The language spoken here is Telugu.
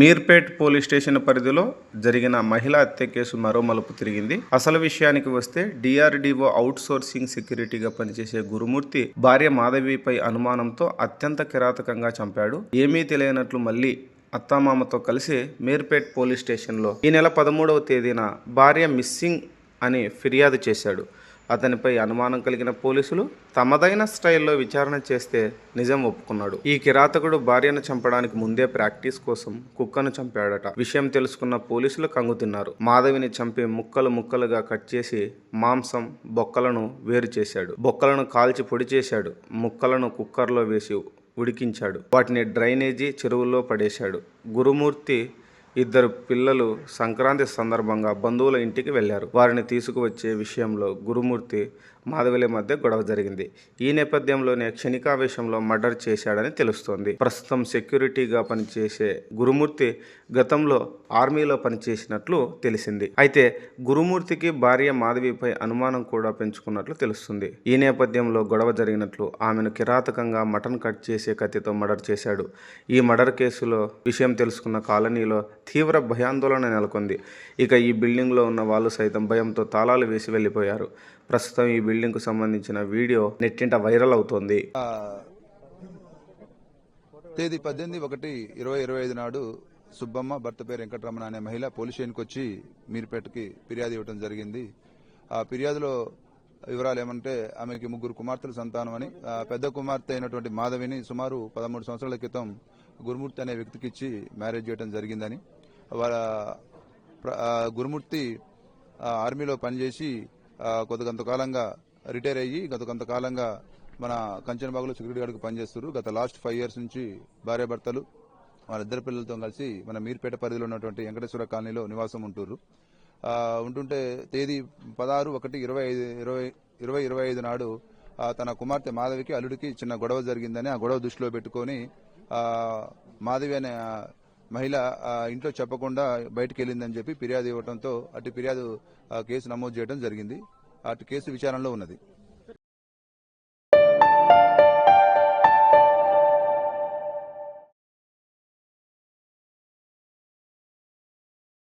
మీర్పేట్ పోలీస్ స్టేషన్ పరిధిలో జరిగిన మహిళా హత్య కేసు మరో మలుపు తిరిగింది. అసలు విషయానికి వస్తే డిఆర్డిఓ అవుట్ సోర్సింగ్ సెక్యూరిటీగా పనిచేసే గురుమూర్తి భార్య మాధవిపై అనుమానంతో అత్యంత కిరాతకంగా చంపాడు. ఏమీ తెలియనట్లు మళ్ళీ అత్తామామతో కలిసి మీర్పేట్ పోలీస్ స్టేషన్లో ఈ నెల పదమూడవ తేదీన భార్య మిస్సింగ్ అని ఫిర్యాదు చేశాడు. అతనిపై అనుమానం కలిగిన పోలీసులు తమదైన స్టైల్లో విచారణ చేస్తే నిజం ఒప్పుకున్నాడు. ఈ కిరాతకుడు భార్యను చంపడానికి ముందే ప్రాక్టీస్ కోసం కుక్కను చంపాడట. విషయం తెలుసుకున్న పోలీసులు కంగుతిన్నారు మాధవిని చంపి ముక్కలు ముక్కలుగా కట్ చేసి మాంసం బొక్కలను వేరు చేశాడు. బొక్కలను కాల్చి పొడి చేశాడు. ముక్కలను కుక్కర్లో వేసి ఉడికించాడు. వాటిని డ్రైనేజీ చెరువుల్లో పడేశాడు. గురుమూర్తి ఇద్దరు పిల్లలు సంక్రాంతి సందర్భంగా బంధువుల ఇంటికి వెళ్ళారు వారిని తీసుకువచ్చే విషయంలో గురుమూర్తి మాధవిల మధ్య గొడవ జరిగింది. ఈ నేపథ్యంలోనే క్షణికావేశంలో మర్డర్ చేశాడని తెలుస్తోంది. ప్రస్తుతం సెక్యూరిటీగా పనిచేసే గురుమూర్తి గతంలో ఆర్మీలో పనిచేసినట్లు తెలిసింది. అయితే గురుమూర్తికి భార్య మాధవిపై అనుమానం కూడా పెంచుకున్నట్లు తెలుస్తుంది. ఈ నేపథ్యంలో గొడవ జరిగినట్లు ఆమెను కిరాతకంగా మటన్ కట్ చేసే కత్తితో మర్డర్ చేశాడు. ఈ మర్డర్ కేసులో విషయం తెలుసుకున్న కాలనీలో తీవ్ర భయాందోళన నెలకొంది. ఇక ఈ బిల్డింగ్లో ఉన్న వాళ్ళు సైతం భయంతో తాళాలు వేసి వెళ్ళిపోయారు. ప్రస్తుతం ఈ బిల్డింగ్కు సంబంధించిన వీడియో నెట్టింట వైరల్ అవుతోంది. తేదీ పద్దెనిమిది ఒకటి ఇరవై ఇరవై ఐదు నాడు సుబ్బమ్మ భర్త పేరు వెంకటరమణ అనే మహిళ పోలీస్ స్టేషన్కి వచ్చి మీరుపేటకి ఫిర్యాదు ఇవ్వడం జరిగింది. ఆ ఫిర్యాదులో వివరాలు ఏమంటే ఆమెకి ముగ్గురు కుమార్తెల సంతానం అని ఆ, పెద్ద కుమార్తె అయినటువంటి మాధవిని సుమారు పదమూడు సంవత్సరాల క్రితం గురుమూర్తి అనే వ్యక్తికి ఇచ్చి మ్యారేజ్ చేయడం జరిగిందని. వాళ్ళ గురుమూర్తి ఆర్మీలో పనిచేసి కొద్ది కొంతకాలంగా రిటైర్ అయ్యి గత కొంతకాలంగా మన కంచనబాగులో సెక్యూరిటీ గార్డుకు పనిచేస్తారు గత లాస్ట్ ఫైవ్ ఇయర్స్ నుంచి భార్యాభర్తలు వాళ్ళిద్దరు పిల్లలతో కలిసి మన మీర్పేట పరిధిలో ఉన్నటువంటి వెంకటేశ్వర కాలనీలో నివాసం ఉంటున్నారు. ఉంటుంటే తేదీ పదహారు ఒకటి ఇరవై ఐదు ఇరవై ఇరవై ఇరవై ఐదు నాడు తన కుమార్తె మాధవికి అల్లుడికి చిన్న గొడవ జరిగిందని ఆ గొడవ దృష్టిలో పెట్టుకొని మాధవి అనే మహిళ ఇంట్లో చెప్పకుండా బయటికి వెళ్ళిందని చెప్పి ఫిర్యాదు ఇవ్వడంతో అటు ఫిర్యాదు ఆ, కేసు నమోదు చేయడం జరిగింది. అటు కేసు విచారణలో ఉన్నది.